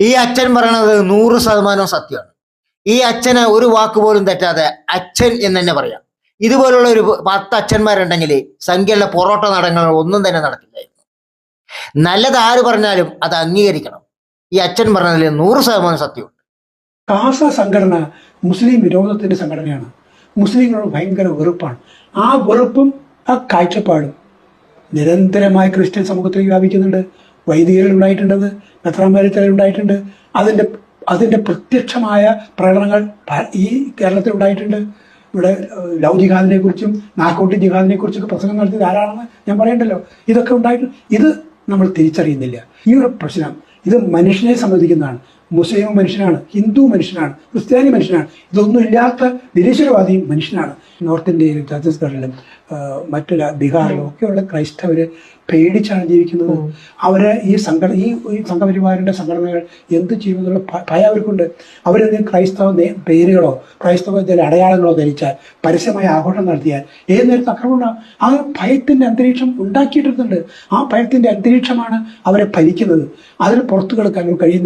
ഈ അച്ഛൻ പറയണത് നൂറ് ശതമാനം സത്യമാണ്. ഈ അച്ഛനെ ഒരു വാക്ക് പോലും തെറ്റാതെ അച്ഛൻ എന്ന് തന്നെ പറയാം. ഇതുപോലുള്ള ഒരു പത്ത് അച്ഛന്മാരുണ്ടെങ്കിൽ സംഖ്യയുള്ള പൊറോട്ട നടങ്ങൾ ഒന്നും തന്നെ നടക്കില്ലായിരുന്നു. നല്ലത് ആര് പറഞ്ഞാലും അത് അംഗീകരിക്കണം. ഈ അച്ഛൻ പറഞ്ഞതിൽ നൂറ് ശതമാനം സത്യമുണ്ട്. കാസ സംഘടന മുസ്ലിം വിരോധത്തിന്റെ സംഘടനയാണ്. മുസ്ലിങ്ങളോട് ഭയങ്കര വെറുപ്പാണ്. ആ വെറുപ്പും ആ കാഴ്ചപ്പാടും നിരന്തരമായി ക്രിസ്ത്യൻ സമൂഹത്തിൽ വ്യാപിക്കുന്നുണ്ട്. വൈദികരിൽ ഉണ്ടായിട്ടുണ്ടത് മെത്രാന്മാരിൽ ഉണ്ടായിട്ടുണ്ട്. അതിന്റെ അതിന്റെ പ്രത്യക്ഷമായ പ്രകടനങ്ങൾ ഈ കേരളത്തിൽ ഉണ്ടായിട്ടുണ്ട്. ഇവിടെ ലവ് ജിഹാദിനെ കുറിച്ചും നാക്കോട്ടി ജിഹാദിനെ കുറിച്ചൊക്കെ പ്രസംഗം നടത്തിയത് ആരാണെന്ന് ഞാൻ പറയണ്ടല്ലോ. ഇതൊക്കെ ഉണ്ടായിട്ട് ഇത് നമ്മൾ തിരിച്ചറിയുന്നില്ല. ഈ ഒരു പ്രശ്നം ഇത് മനുഷ്യനെ സംബന്ധിക്കുന്നതാണ്. മുസ്ലിം മനുഷ്യനാണ് ഹിന്ദു മനുഷ്യനാണ് ക്രിസ്ത്യാനി മനുഷ്യനാണ്. ഇതൊന്നും ഇല്ലാത്ത നിരീശ്വരവാദിയും മനുഷ്യനാണ്. നോർത്ത് ഇന്ത്യയിലും ഛത്തീസ്ഗഡിലും മറ്റു ബീഹാറിലും ഒക്കെയുള്ള ക്രൈസ്തവർ പേടിച്ചാണ് ജീവിക്കുന്നത്. അവരെ ഈ സംഘടന ഈ ഈ സംഘടനകൾ എന്ത് ചെയ്യുമെന്നുള്ള ഭയം അവർക്കുണ്ട്. അവരെന്തെങ്കിലും ക്രൈസ്തവ പേരുകളോ ക്രൈസ്തവ ചില അടയാളങ്ങളോ ധരിച്ചാൽ പരസ്യമായ ആഘോഷം നടത്തിയാൽ ഏത് നേരത്തെ ആക്രമണം. ആ ഭയത്തിന്റെ അന്തരീക്ഷം ഉണ്ടാക്കിയിട്ടുണ്ട് ആ ഭയത്തിന്റെ അന്തരീക്ഷമാണ് അവരെ ഭരിക്കുന്നത്. അതിന് പുറത്തു കിടക്കാൻ അവർ കഴിയുന്നില്ല.